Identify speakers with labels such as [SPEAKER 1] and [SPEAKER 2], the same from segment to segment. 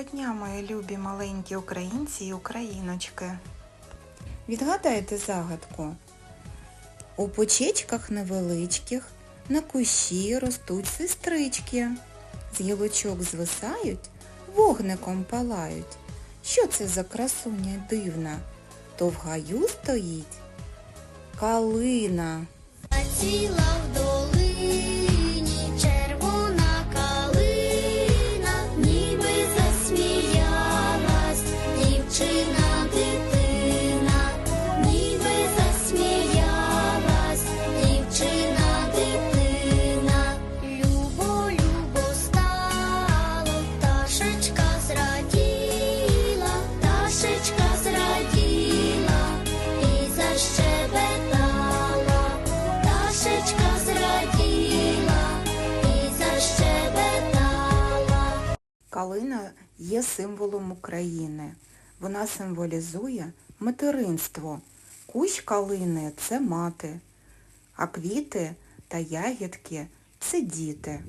[SPEAKER 1] Доброго дня, мої любі маленькі українці і україночки. Відгадайте загадку. У почечках невеличких на кущі ростуть сестрички. З гілочок звисають, вогником палають. Що це за красуня дивна? То в гаю стоїть калина.
[SPEAKER 2] Ціла в Калина
[SPEAKER 1] є символом України. Вона символізує материнство. Кущ калини це мати, а квіти та ягідки це діти.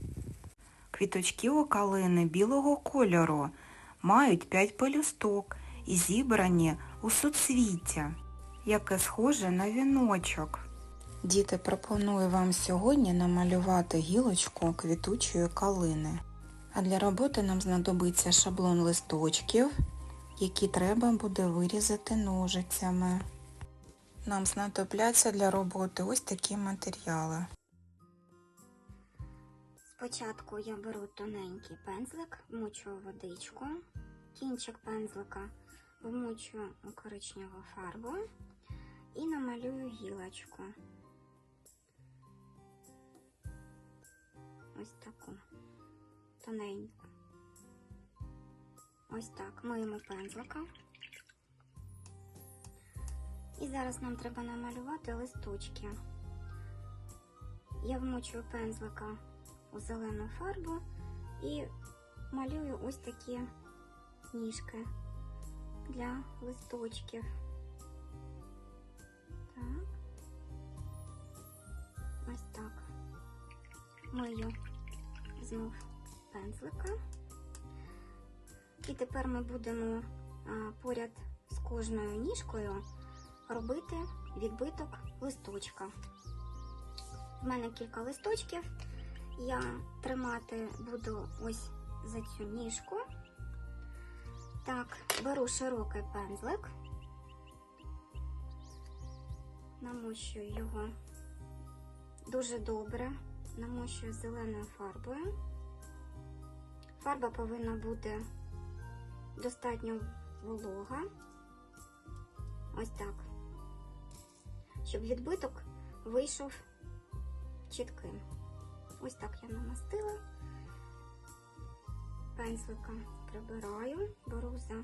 [SPEAKER 1] Квіточки у калини білого кольору мають п'ять пелюсток і зібрані у суцвіття, яке схоже на віночок. Діти, пропоную вам сьогодні намалювати гілочку квітучої калини. А для роботи нам знадобиться шаблон листочків, які треба буде вирізати ножицями. Нам знадобляться для роботи ось такі матеріали.
[SPEAKER 3] Спочатку я беру тоненький пензлик, вмочую водичку, кінчик пензлика вмочую у коричневу фарбу і намалюю гілочку. Ось таку тоненьку. Ось так миємо пензлика. І зараз нам треба намалювати листочки. Я вмочую пензлика у зелену фарбу і малюю ось такі ніжки для листочків. Так. Ось так. Мию знов пензлика. І тепер ми будемо поряд з кожною ніжкою робити відбиток листочка. В мене кілька листочків. Я тримати буду ось за цю ніжку. Так, беру широкий пензлик, намощую його дуже добре, намощую зеленою фарбою. Фарба повинна бути достатньо волога. Ось так. Щоб відбиток вийшов чітким. Ось так я намастила. Пензлика прибираю, беру за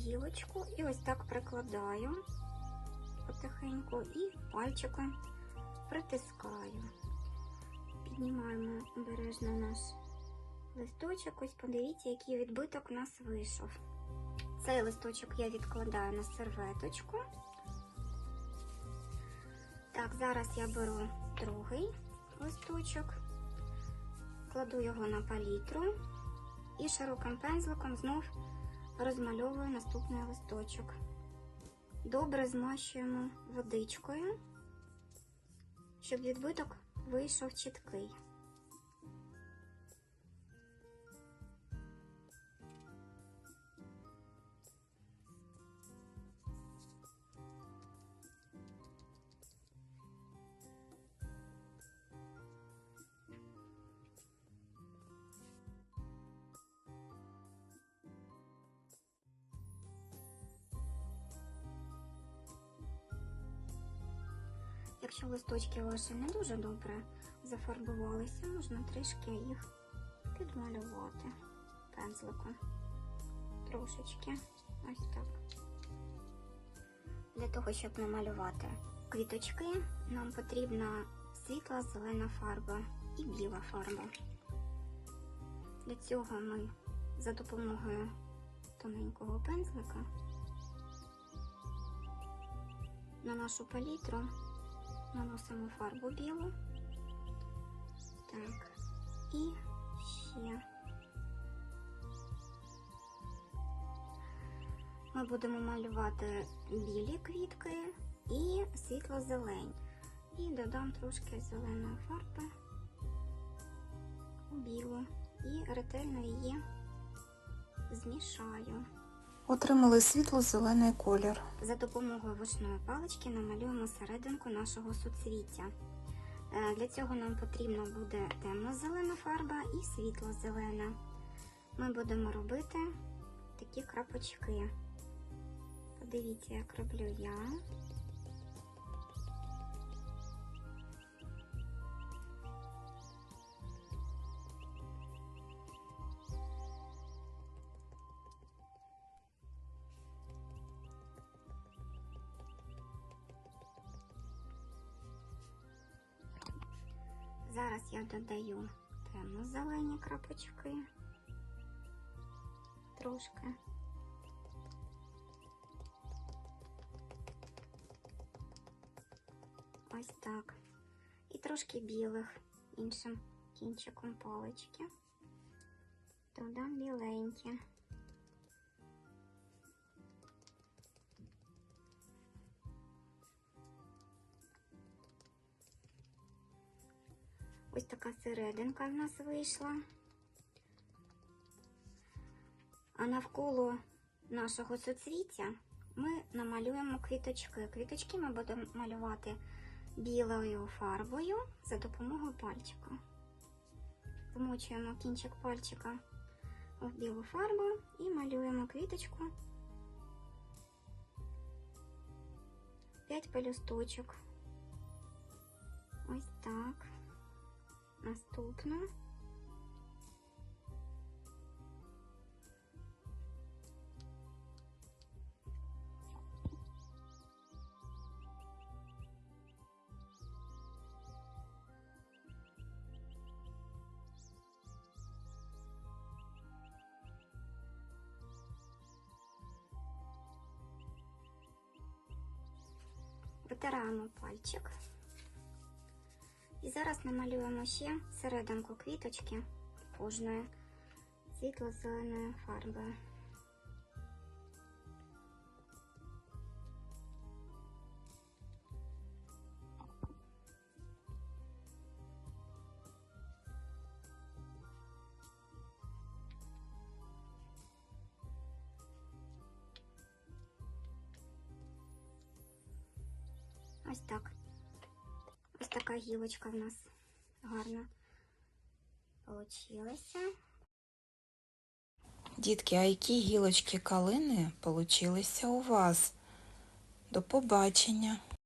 [SPEAKER 3] гілочку і ось так прикладаю потихеньку і пальчиком притискаю. Піднімаємо обережно наш листочок. Ось подивіться, який відбиток у нас вийшов. Цей листочок я відкладаю на серветочку. Так, зараз я беру другий листочок, кладу його на палітру і широким пензликом знов розмальовую наступний листочок. Добре змащуємо водичкою, щоб відбиток вийшов чіткий. Якщо листочки ваші не дуже добре зафарбувалися, можна трішки їх підмалювати пензликом. Трошечки. Ось так. Для того, щоб намалювати квіточки, нам потрібна світла зелена фарба і біла фарба. Для цього ми за допомогою тоненького пензлика на нашу палітру наносимо фарбу білу. Так. І ще. Ми будемо малювати білі квітки і світло-зелень. І додам трошки зеленої фарби у білу і ретельно її змішаю.
[SPEAKER 1] Отримали світло-зелений колір.
[SPEAKER 3] За допомогою вушної палички намалюємо серединку нашого суцвіття. Е, Для цього нам потрібна буде темно-зелена фарба і світло-зелена. Ми будемо робити такі крапочки. Подивіться, як роблю я. Зараз я додаю темно-зелені крапочки. Трошки. Ось так. І трошки білих іншим кінчиком палички. Додам біленькі. Ось така серединка в нас вийшла. А навколо нашого соцвіття ми намалюємо квіточки. Квіточки ми будемо малювати білою фарбою за допомогою пальчика. Вмочуємо кінчик пальчика в білу фарбу і малюємо квіточку. 5 пелюсточок. Ось так. Наступна. Вытираем пальчик. І зараз намалюємо ще серединку квіточки кожної світло-зеленою фарбою. Ось так. Ось така гілочка в нас гарна получилася.
[SPEAKER 1] Дітки, а які гілочки калини получилися у вас? До побачення!